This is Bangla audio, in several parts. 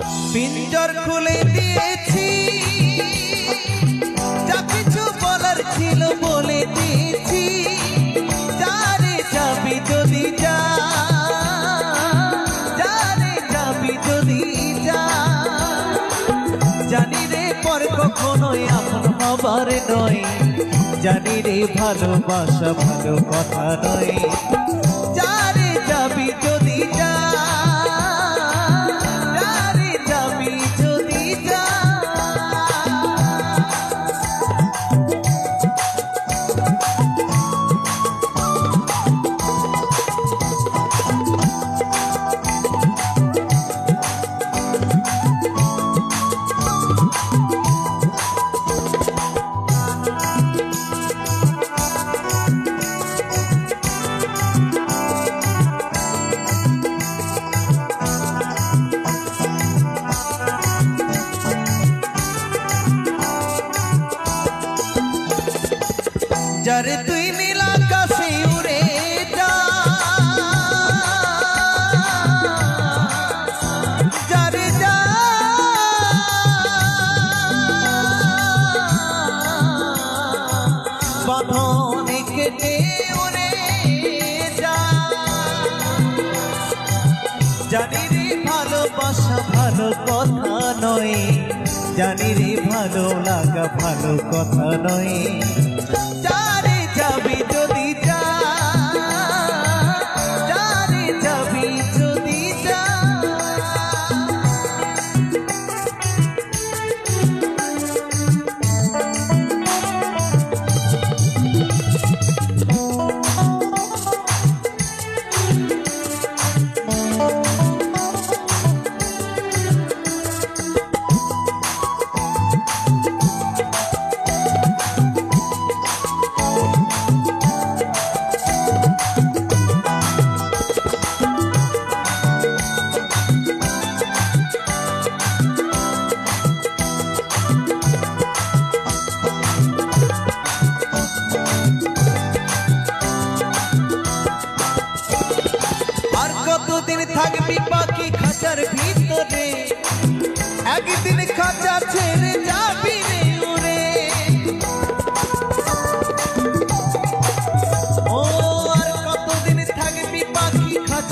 পিঞ্জর খুলে দিয়েছি। যা কিছু বলার ছিল বলে দিয়েছি। যারে যাবি যদি যা, যারে যাবি যদি যা। জানি রে পর কখনোই আপন হবার নয়। জানি রে ভালোবাসা ভালো কথা নয়। যারে তুই নীল আকাশে উড়ে যা। যারে যা। বাঁধনে কেটে উড়ে যা। জানি রে ভালোবাসা ভালো কথা নয়। জানি রে ভালো লাগা ভালো কথা নয়। যারে যাবি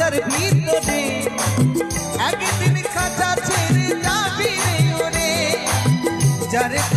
খাঁচার ভিতরে একদিন খাঁচা ছেড়ে যাবি রে যারে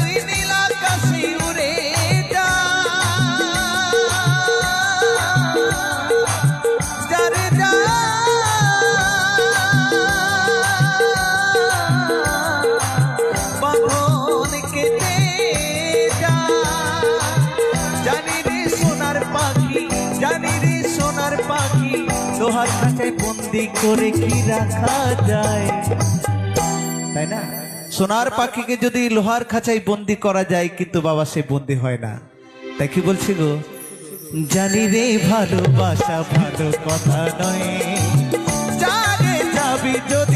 লোহার খাঁচায় বন্দি করে কি রাখা যায়? তাই না? সোনার পাখিকে যদি লোহার খাঁচায় বন্দি করা যায়, কিন্তু বাবা সে বন্দি হয় না। তাই কি বলছি গো জানি রে ভালোবাসা ভালো কথা নয়। যাবি যদি